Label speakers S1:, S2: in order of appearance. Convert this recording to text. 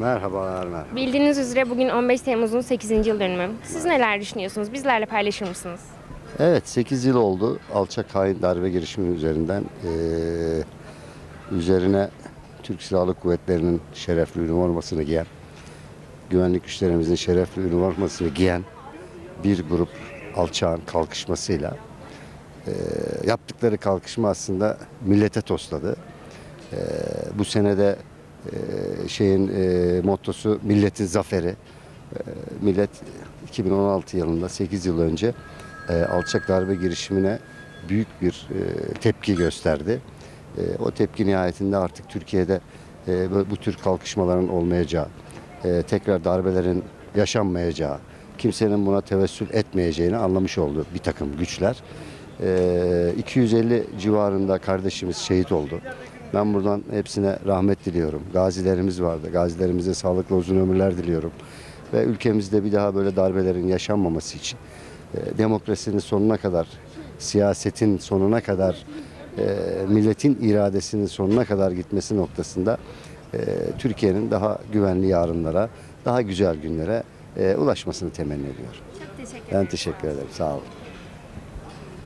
S1: Merhabalar, merhaba.
S2: Bildiğiniz üzere bugün 15 Temmuz'un 8. yıl dönümü. Siz neler düşünüyorsunuz? Bizlerle paylaşır mısınız?
S1: Evet, 8 yıl oldu alçak hain darbe girişimi üzerinden. Ee, üzerine Türk Silahlı Kuvvetleri'nin şerefli üniformasını giyen, güvenlik güçlerimizin şerefli üniformasını giyen bir grup alçağın kalkışmasıyla ee, yaptıkları kalkışma aslında millete tosladı. Ee, bu senede e, şeyin e, mottosu milletin zaferi. Ee, millet 2016 yılında 8 yıl önce e, alçak darbe girişimine büyük bir e, tepki gösterdi. E, o tepki nihayetinde artık Türkiye'de e, bu tür kalkışmaların olmayacağı, e, tekrar darbelerin yaşanmayacağı, kimsenin buna tevessül etmeyeceğini anlamış oldu bir takım güçler. E, 250 civarında kardeşimiz şehit oldu. Ben buradan hepsine rahmet diliyorum. Gazilerimiz vardı. Gazilerimize sağlıklı uzun ömürler diliyorum. Ve ülkemizde bir daha böyle darbelerin yaşanmaması için e, demokrasinin sonuna kadar, siyasetin sonuna kadar, e, milletin iradesinin sonuna kadar gitmesi noktasında e, Türkiye'nin daha güvenli yarınlara, daha güzel günlere ulaşmasını temenni ediyorum.
S2: Çok teşekkür
S1: Ben teşekkür ederim. Sağ olun.